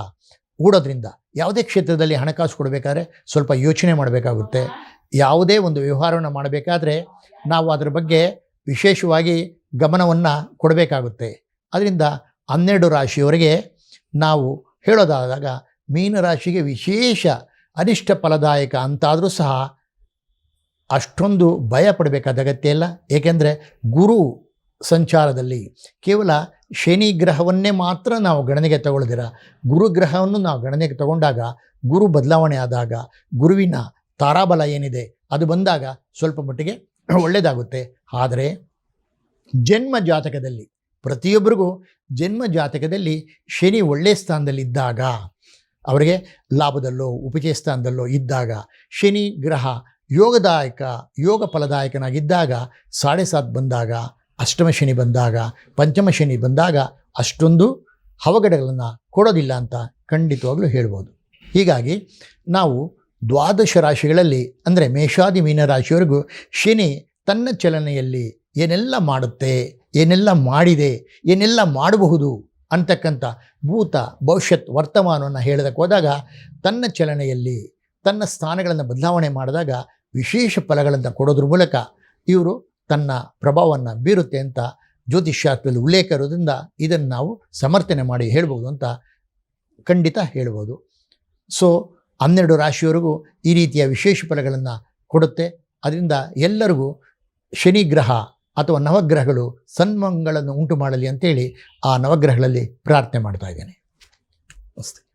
ಹೂಡೋದ್ರಿಂದ ಯಾವುದೇ ಕ್ಷೇತ್ರದಲ್ಲಿ ಹಣಕಾಸು ಕೊಡಬೇಕಾದ್ರೆ ಸ್ವಲ್ಪ ಯೋಚನೆ ಮಾಡಬೇಕಾಗುತ್ತೆ. ಯಾವುದೇ ಒಂದು ವ್ಯವಹಾರವನ್ನು ಮಾಡಬೇಕಾದ್ರೆ ನಾವು ಅದರ ಬಗ್ಗೆ ವಿಶೇಷವಾಗಿ ಗಮನವನ್ನು ಕೊಡಬೇಕಾಗುತ್ತೆ. ಅದರಿಂದ ಹನ್ನೆರಡು ರಾಶಿಯವರೆಗೆ ನಾವು ಹೇಳೋದಾದಾಗ ಮೀನರಾಶಿಗೆ ವಿಶೇಷ ಅನಿಷ್ಟ ಫಲದಾಯಕ ಅಂತಾದರೂ ಸಹ ಅಷ್ಟೊಂದು ಭಯ ಪಡಬೇಕಾದ ಅಗತ್ಯ ಇಲ್ಲ. ಏಕೆಂದರೆ ಗುರು ಸಂಚಾರದಲ್ಲಿ ಕೇವಲ ಶನಿ ಗ್ರಹವನ್ನೇ ಮಾತ್ರ ನಾವು ಗಣನೆಗೆ ತಗೊಳ್ದಿರ. ಗುರುಗ್ರಹವನ್ನು ನಾವು ಗಣನೆಗೆ ತಗೊಂಡಾಗ ಗುರು ಬದಲಾವಣೆ ಆದಾಗ ಗುರುವಿನ ತಾರಾಬಲ ಏನಿದೆ ಅದು ಬಂದಾಗ ಸ್ವಲ್ಪ ಮಟ್ಟಿಗೆ ಒಳ್ಳೆಯದಾಗುತ್ತೆ ಆದರೆ ಜನ್ಮ ಜಾತಕದಲ್ಲಿ, ಪ್ರತಿಯೊಬ್ಬರಿಗೂ ಜನ್ಮ ಜಾತಕದಲ್ಲಿ ಶನಿ ಒಳ್ಳೆಯ ಸ್ಥಾನದಲ್ಲಿದ್ದಾಗ ಅವರಿಗೆ ಲಾಭದಲ್ಲೋ, ಉಪಚಯ ಸ್ಥಾನದಲ್ಲೋ ಇದ್ದಾಗ ಶನಿ ಗ್ರಹ ಯೋಗದಾಯಕ ಯೋಗ ಫಲದಾಯಕನಾಗಿದ್ದಾಗ ಸಾಡೆ ಸಾತ್ ಬಂದಾಗ, ಅಷ್ಟಮ ಶನಿ ಬಂದಾಗ, ಪಂಚಮ ಶನಿ ಬಂದಾಗ ಅಷ್ಟೊಂದು ಅವಘಡಗಳನ್ನು ಕೊಡೋದಿಲ್ಲ ಅಂತ ಖಂಡಿತವಾಗಲೂ ಹೇಳ್ಬೋದು. ಹೀಗಾಗಿ ನಾವು ದ್ವಾದಶ ರಾಶಿಗಳಲ್ಲಿ, ಅಂದರೆ ಮೇಷಾದಿ ಮೀನ ರಾಶಿಯವರೆಗೂ ಶನಿ ತನ್ನ ಚಲನೆಯಲ್ಲಿ ಏನೆಲ್ಲ ಮಾಡುತ್ತೆ, ಏನೆಲ್ಲ ಮಾಡಿದೆ, ಏನೆಲ್ಲ ಮಾಡಬಹುದು ಅಂತಕ್ಕಂಥ ಭೂತ, ಭವಿಷ್ಯತ್, ವರ್ತಮಾನವನ್ನು ಹೇಳೋದಕ್ಕೆ ಹೋದಾಗ, ತನ್ನ ಚಲನೆಯಲ್ಲಿ, ತನ್ನ ಸ್ಥಾನಗಳನ್ನು ಬದಲಾವಣೆ ಮಾಡಿದಾಗ ವಿಶೇಷ ಫಲಗಳನ್ನು ಕೊಡೋದ್ರ ಮೂಲಕ ಇವರು ತನ್ನ ಪ್ರಭಾವವನ್ನು ಬೀರುತ್ತೆ ಅಂತ ಜ್ಯೋತಿಷ್ಯಾಸ್ತ್ರದಲ್ಲಿ ಉಲ್ಲೇಖ ಇರೋದ್ರಿಂದ ಇದನ್ನು ನಾವು ಸಮರ್ಥನೆ ಮಾಡಿ ಹೇಳ್ಬೋದು ಅಂತ ಖಂಡಿತ ಹೇಳ್ಬೋದು. ಸೊ ಹನ್ನೆರಡು ರಾಶಿಯವರೆಗೂ ಈ ರೀತಿಯ ವಿಶೇಷ ಫಲಗಳನ್ನು ಕೊಡುತ್ತೆ. ಅದರಿಂದ ಎಲ್ಲರಿಗೂ ಶನಿ ಗ್ರಹ ಅಥವಾ ನವಗ್ರಹಗಳು ಸನ್ಮಂಗಳನ್ನು ಉಂಟು ಮಾಡಲಿ ಅಂತೇಳಿ ಆ ನವಗ್ರಹಗಳಲ್ಲಿ ಪ್ರಾರ್ಥನೆ ಮಾಡ್ತಾ ಇದ್ದೇನೆ. ಅಷ್ಟೇ